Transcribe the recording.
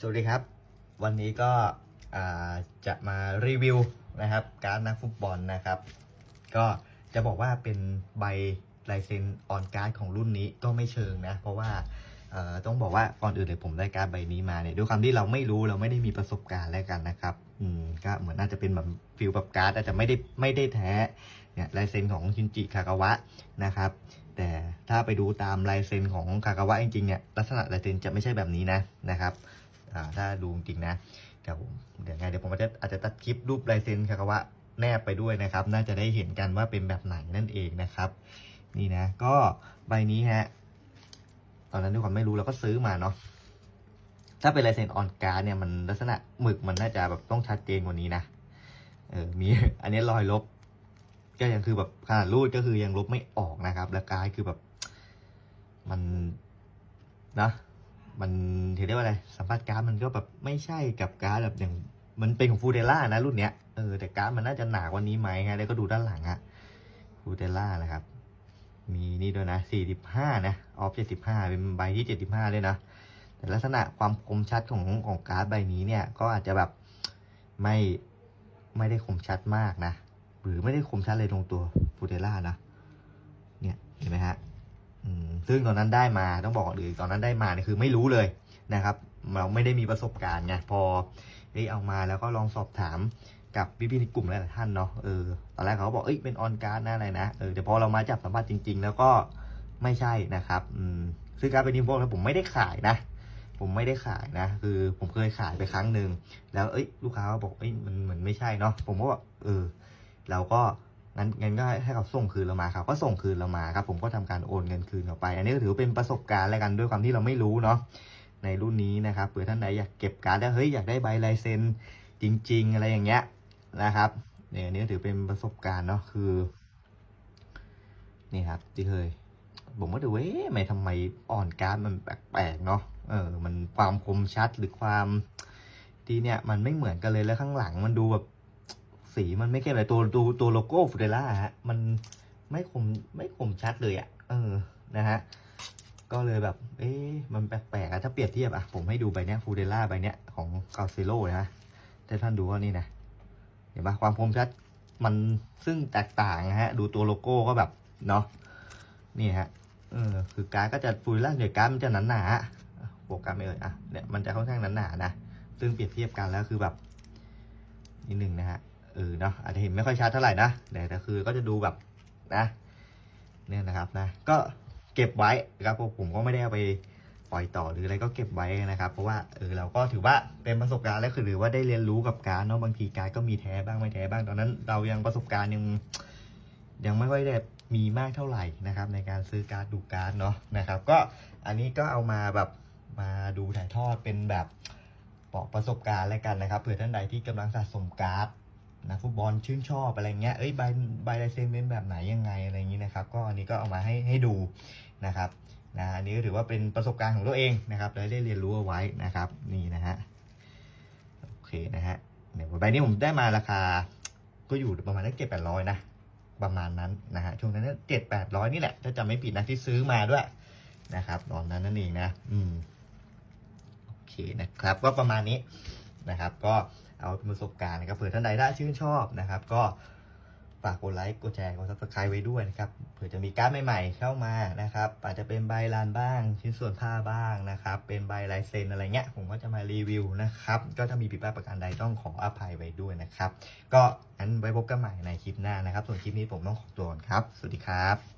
สวัสดีครับ วันนี้ก็จะมารีวิวนะครับ การนักฟุตบอลนะครับ ก็จะบอกว่าเป็นใบลายเซ็นออนการ์ดของรุ่นนี้ก็ไม่เชิงนะ เพราะว่าต้องบอกว่าก่อนอื่นเลยผมได้การใบนี้มาเนี่ยด้วยความที่เราไม่รู้เราไม่ได้มีประสบการณ์แล้วกันนะครับอืมก็เหมือนน่าจะเป็นแบบฟิลแบบการ์ดอาจจะไม่ได้ไม่ได้แท้เนี่ยลายเซ็นของชินจิคากาวะนะครับแต่ถ้าไปดูตามลายเซ็นของคากาวะจริงๆเนี่ยลักษณะลายเซ็นจะไม่ใช่แบบนี้นะนะครับ ถ้าดูจริงนะเดี๋ยวผมเดี๋ยวไงเดี๋ยวผมอาจจะอาจจะตัดคลิปรูปลายเซ็นคากาวะแนบไปด้วยนะครับ น่าจะได้เห็นกันว่าเป็นแบบไหนนั่นเองนะครับ นี่นะ ก็ใบนี้ฮะตอนนั้นด้วยความไม่รู้เราก็ซื้อมาเนาะถ้าเป็นลายเซ็นออนการ์ดเนี่ยมันลักษณะหมึกมันน่าจะแบบต้องชัดเจนกว่านี้นะเออมีอันนี้รอยลบ ก็ยังคือแบบขนาดรูดก็คือยังลบไม่ออกนะครับ แล้วการ์ดคือแบบ มันนะ มันถือได้ว่าอะไรสัมผัสการ์ดมันก็แบบไม่ใช่กับการ์ดแบบอย่างมันเป็นของฟูเดล่านะรุ่นเนี้ยเออแต่การ์ดมันน่าจะหนากว่านี้ไหมฮะแล้วก็ดูด้านหลังอะฟูเดล่านะครับ มีนี่ด้วยนะ45นะออฟ75เป็นใบที่ 75เลยนะแต่ลักษณะความคมชัดของของการ์ดใบนี้เนี่ยก็อาจจะแบบไม่ไม่ได้คมชัดมากนะ หรือไม่ได้คมชัดเลยตรงตัวฟูเดล่านะเนี่ยเห็นไหมฮะ ซึ่งตอนนั้นได้มาต้องบอกก่อนอื่นตอนนั้นได้มาเนี่ยคือไม่รู้เลยนะครับ เราไม่ได้มีประสบการณ์ไงพอได้เอามาแล้วก็ลองสอบถามกับพี่ๆในกลุ่มหลายๆท่านเนาะเออตอนแรกเขาบอกเอ้ยเป็นออนการ์ดนะอะไรนะเออแต่พอเรามาจับสัมภาษณ์จริง ๆ แล้วก็ไม่ใช่นะครับอืมซึ่งการเป็นนิมโบแล้วผมไม่ได้ขายนะ ผมไม่ได้ขายนะ คือผมเคยขายไปครั้งหนึ่งแล้วเอ้ยลูกค้าก็บอกเอ้ยมันเหมือนไม่ใช่เนาะผมก็บอกเออเราก็ งั้นงั้นก็ให้เขาส่งคืนเรามาครับก็ส่งคืนเรามาครับ ผมก็ทำการโอนเงินคืนเขาไป อันนี้ก็ถือเป็นประสบการณ์แล้วกันด้วยความที่เราไม่รู้เนาะในรุ่นนี้นะครับเผื่อท่านใดอยากเก็บการ์ดแล้วเฮ้ยอยากได้ใบลายเซ็นจริง ๆ อะไรอย่างเงี้ยนะครับเนี่ยอันนี้ถือเป็นประสบการณ์เนาะคือนี่ครับที่เคยผมก็ดูเอ๊ะไม่ทำไมอ่อนการ์ดมันแปลกๆเนาะเออ มันความคมชัดหรือความที่เนี่ย มันไม่เหมือนกันเลยแล้วข้างหลังมันดูแบบ สีมันไม่เข้มเลยตัวตัวตัวโลโก้ฟูเดล่าฮะมันไม่คมไม่คมชัดเลยอะ่ะเออนะฮะก็เลยแบบ เอ๊ะมันแปลกๆอะถ้าเปรียบเทียบอะผมให้ดูใบเนี้ยฟูเดล่าใบเนี้ยของกาเซโร่นะแต่ท่านดูว่านี่นะเห็นปะความคมชัดมันซึ่งแตกต่างนะฮะ ดูตัวโลโก้ก็แบบเนาะนี่ฮะเออคือการก็จะฟูเดล่าเดี๋ยการมันจะหนาหนาๆอะโฟกัสไม่เอ่ยอะเนี่ยมันจะค่อนข้างหนาหนานะซึ่งเปรียบเทียบกันแล้วคือแบบนิดหนึ่งนะฮะ เออเนาะอาจจะเห็นไม่ค่อยชัดเท่าไหร่นะแต่แต่คือก็จะดูแบบนะเนี่ยนะครับนะก็เก็บไว้ครับผมก็ไม่ได้เอาไปปล่อยต่อหรืออะไรก็เก็บไว้นะครับ เพราะว่าเออเราก็ถือว่าเป็นประสบการณ์แล้วคือหรือว่าได้เรียนรู้กับการเนาะบางทีการก็มีแท้บ้างไม่แท้บ้างตอนนั้น เรายังประสบการณ์ยังยังไม่ค่อยได้มีมากเท่าไหร่นะครับ ในการซื้อการดูการดเนาะนะครับ ก็อันนี้ก็เอามาแบบมาดูถ่ายทอดเป็นแบบบอกประสบการณ์แล้วกันนะครับเผื่อท่านใดที่กำลังสะสมการ์ด นักฟุตบอลชื่นชอบอะไรเงี้ย เอ้ยใบใบลายเซ็นเป็นแบบไหนยังไงอะไรอย่างนี้นะครับ ก็อันนี้ก็เอามาให้ให้ดูนะครับนะอันนี้ก็ถือว่าเป็นประสบการณ์ของตัวเองนะครับและได้เรียนรู้เอาไว้นะครับนี่นะฮะโอเคนะฮะเนี่ยใบนี้ผมได้มาราคา ก็อยู่ประมาณได้เจ็ดแปดร้อยนะประมาณนั้นนะฮะช่วงนั้นเจ็ดแปดร้อยนี่แหละถ้าจำไม่ผิดนะที่ซื้อมาด้วยนะครับตอนนั้นนั่นเองนะ อืมโอเคนะครับ ก็ประมาณนี้ นะครับ ก็เอาเป็นประสบการณ์นะครับเผื่อท่านใดถ้ชื่นชอบนะครับ ก็ฝากกดไลค์กดแชร์กดซับสไครต์ไว้ด้วยนะครับเผื่อจะมีการ์ดใหม่ๆเข้ามานะครับอาจจะเป็นใบลานบ้าง ชิ้นส่วนผ้าบ้างนะครับ เป็นใบลายเซ็นอะไรเงี้ยผมก็จะมารีวิวนะครับก็ถ้ามีผิดพลาดประการใดต้องขออภัยไว้ด้วยนะครับ ก็งั้นไว้พบกันใหม่ในคลิปหน้านะครับ ส่วนคลิปนี้ผมต้องขอตัวก่อนครับ สวัสดีครับ